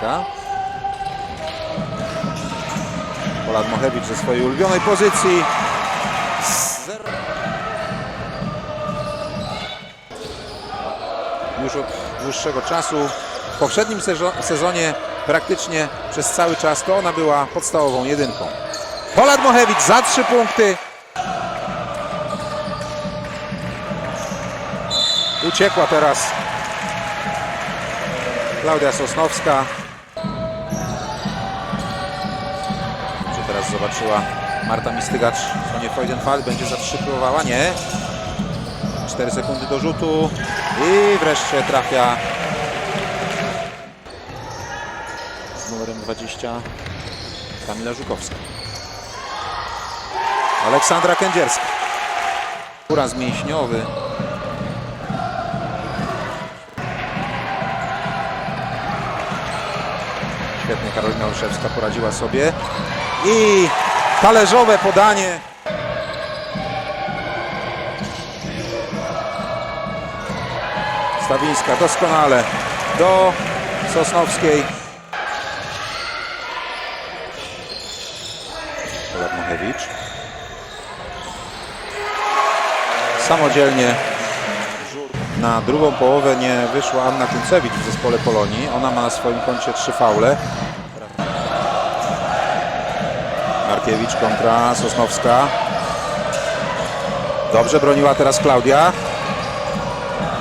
Karolina Stawińska. Pola Mochewicz ze swojej ulubionej pozycji. Zero. Już od dłuższego czasu. W poprzednim sezo- sezonie praktycznie przez cały czas to ona była podstawową jedynką. Polad Mochewicz za trzy punkty. Uciekła teraz Klaudia Sosnowska. Teraz zobaczyła Marta Mistygacz, to nie Freudenfall, będzie za trzy próbowała? Nie. 4 sekundy do rzutu i wreszcie trafia z numerem 20 Kamila Żukowska. Aleksandra Kędzierska. Uraz mięśniowy. Świetnie Karolina Olszewska poradziła sobie. I talerzowe podanie. Stawińska doskonale do Sosnowskiej. Polak Mochewicz. Samodzielnie na drugą połowę nie wyszła Anna Kuncewicz w zespole Polonii. Ona ma na swoim koncie trzy faule. Markiewicz kontra Sosnowska. Dobrze broniła teraz Klaudia.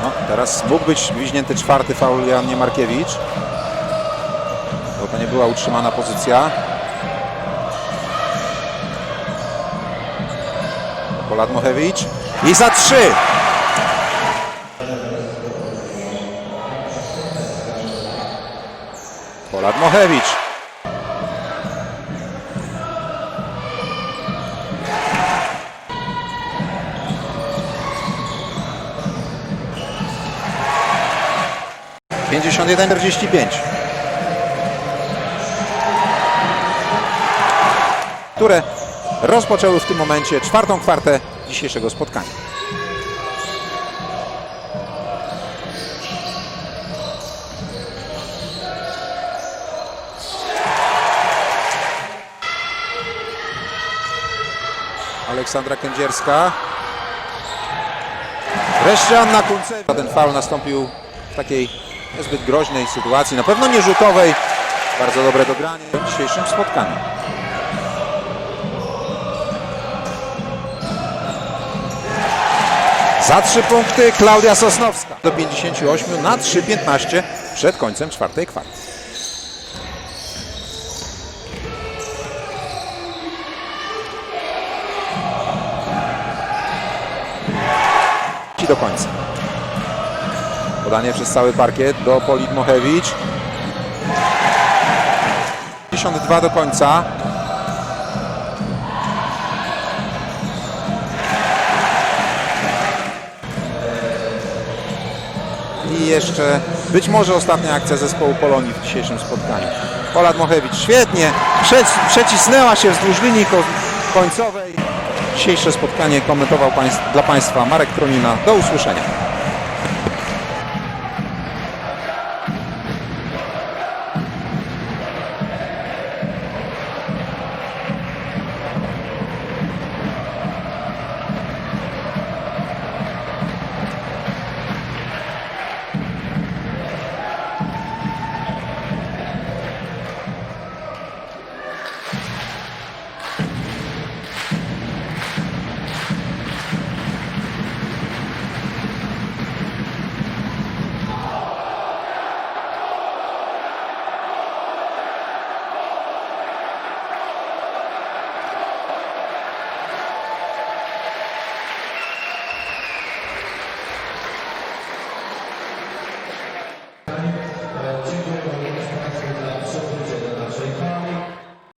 No, teraz mógł być wiźnięty czwarty faul Jannie Markiewicz. Bo to nie była utrzymana pozycja. Polat Mochewicz. I za trzy. Polat Mochewicz. Pięćdziesiąt jeden czterdzieści pięć. Które rozpoczęły w tym momencie czwartą kwartę dzisiejszego spotkania. Aleksandra Kędzierska. Wreszcie Anna Kuncewicz. Ten faul nastąpił w takiej niezbyt groźnej sytuacji, na pewno nie rzutowej. Bardzo dobre dogranie w dzisiejszym spotkaniu. Za trzy punkty Klaudia Sosnowska. Do 58 na 3.15 przed końcem czwartej kwarty. Do końca. Podanie przez cały parkiet do Polit Mochewicz. 52 do końca. I jeszcze być może ostatnia akcja zespołu Polonii w dzisiejszym spotkaniu. Polat Mochewicz świetnie prze, przecisnęła się wzdłuż linii ko- końcowej. Dzisiejsze spotkanie komentował dla Państwa Marek Tronina. Do usłyszenia.